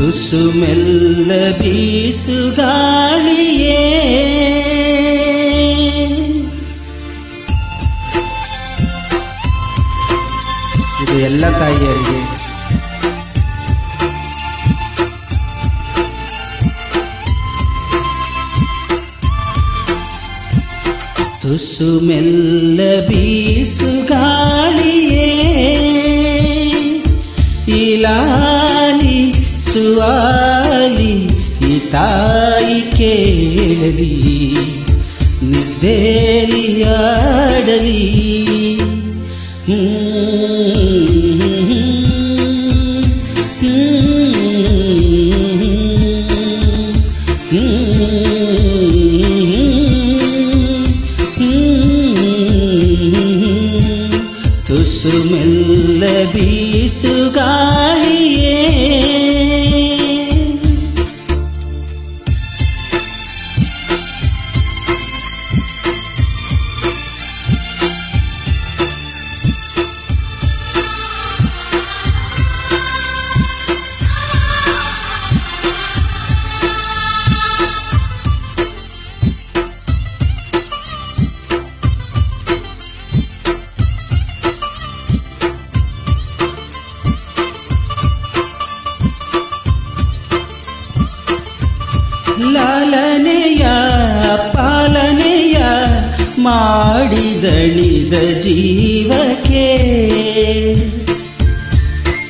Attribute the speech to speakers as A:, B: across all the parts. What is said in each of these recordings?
A: ತುಸುಮೆಲ್ಲ ಬೀಸುಗಾಳಿಯೇ ಇದು ಎಲ್ಲ ತಾಯಿಯರಿಗೆ തുസുമെല്ല ബീസുകാളിയേ ഇലാലി സുവാലി ഇതായി കേളലി നിദ്ദേരിയാടലി Hmm. യേശു മെല്ലെ വീശുകാർ ಲಾಲನೆಯ ಪಾಲನೆಯ ಮಾಡಿದಳಿದ ಜೀವಕ್ಕೆ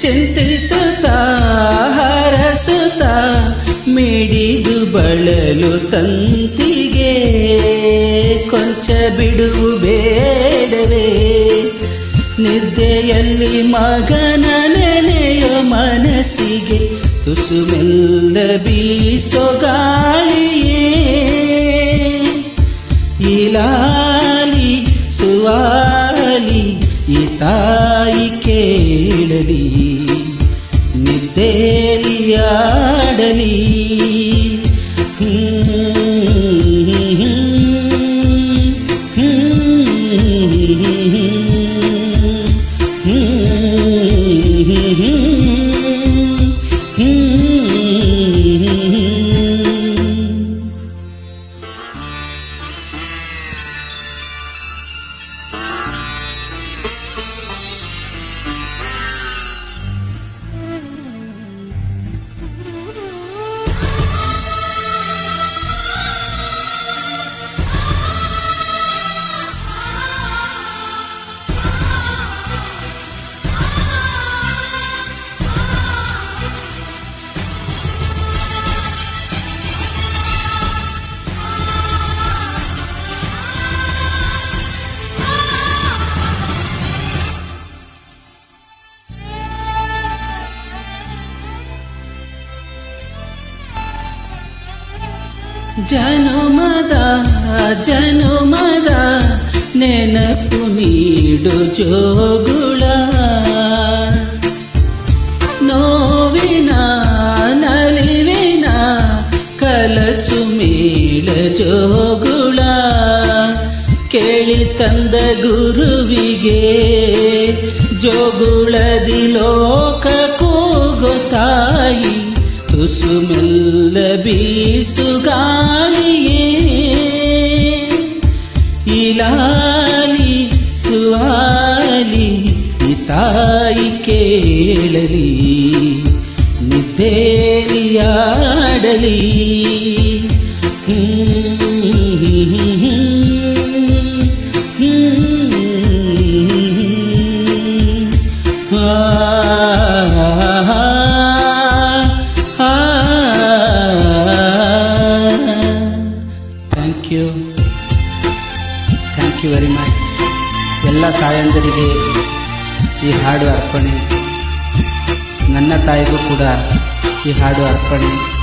A: ಚಿಂತಿಸುತ್ತ, ಹರಸುತ್ತ, ಮಿಡಿದು ಬಳಲು ತಂತಿಗೆ ಕೊಂಚ ಬಿಡುವು ಬೇಡವೇ? ನಿದ್ದೆಯಲ್ಲಿ ಮಗನ ನೆನೆಯೋ ಮನಸ್ಸಿಗೆ തുസുമെല്ല ബീസൊഗാളിയേ ഇലാലി സുവാലി ഇതായി കേളലി നിദ്ദേലിയാടലി Mm-hmm. ಜನುಮದ ಜನುಮದ ನೆನಪು ನೀಡು ಜೋಗುಳ ನೋವಿನ ನಲಿವಿನ ಕಲಸು ಮೇಳ ಜೋಗುಳ ಕೇಳಿ ತಂದ ಗುರುವಿಗೆ ಜೋಗುಳದಿ ಲೋಕ ಕೂಗು ತಾಯಿ ತುಸು ಮೆಲ್ಲ ಬೀಸುಗಾಳಿಯೇ ಇಲಾಲಿ ಸುವಾಲಿ ಈ ತಾಯಿ ಕೇಳಲಿ ನಿದ್ದೇಲಿ ಆಡಲಿ ಯು ವೆರಿ ಮಚ್ ಎಲ್ಲ ತಾಯಂದರಿಗೆ ಈ ಹಾಡು ಅರ್ಪಣೆ. ನನ್ನ ತಾಯಿಗೂ ಕೂಡ ಈ ಹಾಡು ಅರ್ಪಣೆ.